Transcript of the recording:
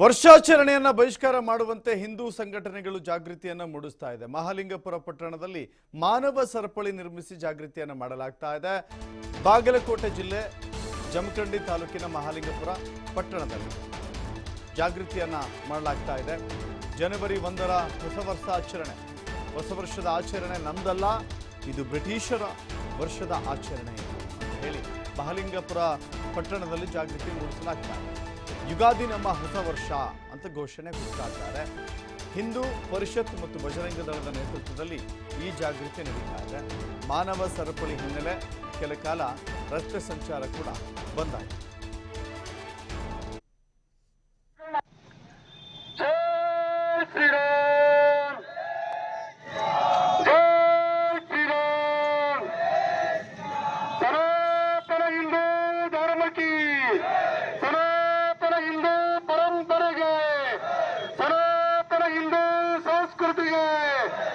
ವರ್ಷಾಚರಣೆಯನ್ನ ಬಹಿಷ್ಕಾರ ಮಾಡುವಂತೆ ಹಿಂದೂ ಸಂಘಟನೆಗಳು ಜಾಗೃತಿಯನ್ನು ಮೂಡಿಸ್ತಾ ಇದೆ. ಮಹಾಲಿಂಗಪುರ ಪಟ್ಟಣದಲ್ಲಿ ಮಾನವ ಸರಪಳಿ ನಿರ್ಮಿಸಿ ಜಾಗೃತಿಯನ್ನು ಮಾಡಲಾಗ್ತಾ ಇದೆ. ಬಾಗಲಕೋಟೆ ಜಿಲ್ಲೆ ಜಮಖಂಡಿ ತಾಲೂಕಿನ ಮಹಾಲಿಂಗಪುರ ಪಟ್ಟಣದಲ್ಲಿ ಜಾಗೃತಿಯನ್ನು ಮಾಡಲಾಗ್ತಾ ಇದೆ. ಜನವರಿ ಒಂದರ ಹೊಸ ವರ್ಷ ಆಚರಣೆ. ಹೊಸ ವರ್ಷದ ಆಚರಣೆ ನಮ್ದಲ್ಲ, ಇದು ಬ್ರಿಟಿಷರ ವರ್ಷದ ಆಚರಣೆ ಹೇಳಿ ಮಹಾಲಿಂಗಪುರ ಪಟ್ಟಣದಲ್ಲಿ ಜಾಗೃತಿ ಮೂಡಿಸಲಾಗ್ತಾ ಇದೆ. ಯುಗಾದಿ ನಮ್ಮ ಹೊಸ ವರ್ಷ ಅಂತ ಘೋಷಣೆ ಕೊಡ್ತಾ ಹಿಂದೂ, ಪರಿಷತ್ ಮತ್ತು ಬಜರಂಗ ದಳದ ನೇತೃತ್ವದಲ್ಲಿ ಈ ಜಾಗೃತಿ ನಡೀತಾ ಇದೆ. ಮಾನವ ಸರಪಳಿ ಹಿನ್ನೆಲೆ ಕೆಲ ಕಾಲ ರಸ್ತೆ ಸಂಚಾರ ಕೂಡ ಬಂದಾಯಿತು. जय कर दिए